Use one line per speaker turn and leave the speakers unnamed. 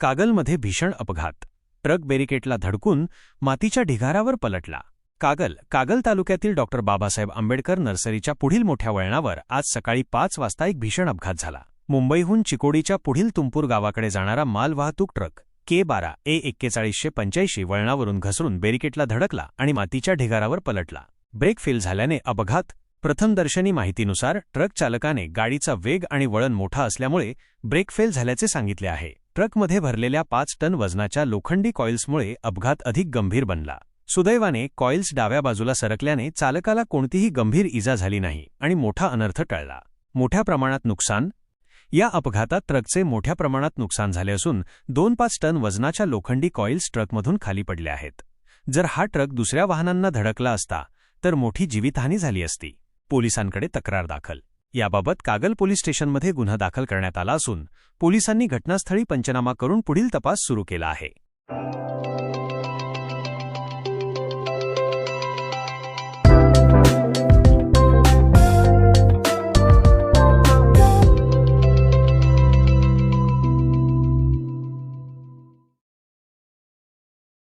कागलमध्ये भीषण अपघात. ट्रक बेरिकेटला धडकून मातीच्या ढिगारावर पलटला. कागल कागल तालुक्यातील डॉक्टर बाबासाहेब आंबेडकर नर्सरीच्या पुढील मोठ्या वळणावर आज सकाळी पाच वाजता एक भीषण अपघात झाला. मुंबईहून चिकोडीच्या पुढील तुंपूर गावाकडे जाणारा मालवाहतूक ट्रक के बारा ए एक्केचाळीसशे पंच्याऐंशी वळणावरून घसरून बेरिकेटला धडकला आणि मातीच्या ढिगारावर पलटला. ब्रेक फेल झाल्याने अपघात. प्रथमदर्शनी माहितीनुसार ट्रक चालकाने गाडीचा वेग आणि वळण मोठा असल्यामुळे ब्रेक फेल झाल्याचे सांगितले आहे. ट्रकमध्ये भरलेल्या पाच टन वजनाच्या लोखंडी कॉईल्समुळे अपघात अधिक गंभीर बनला. सुदैवाने कॉइल्स डाव्या बाजूला सरकल्याने चालकाला कोणतीही गंभीर इजा झाली नाही आणि मोठा अनर्थ टळला. मोठ्या प्रमाणात नुकसान? या अपघातात ट्रकचे मोठ्या प्रमाणात नुकसान झाले असून दोन पाच टन वजनाच्या लोखंडी कॉइल्स ट्रकमधून खाली पडल्या आहेत. जर हा ट्रक दुसऱ्या वाहनांना धडकला असता तर मोठी जीवितहानी झाली असती. पोलिसांकडे तक्रार दाखल. याबाबत कागल पोलीस स्टेशनमध्ये गुन्हा दाखल करण्यात आला असून पोलिसांनी घटनास्थळी पंचनामा करून पुढील तपास सुरू केला आहे.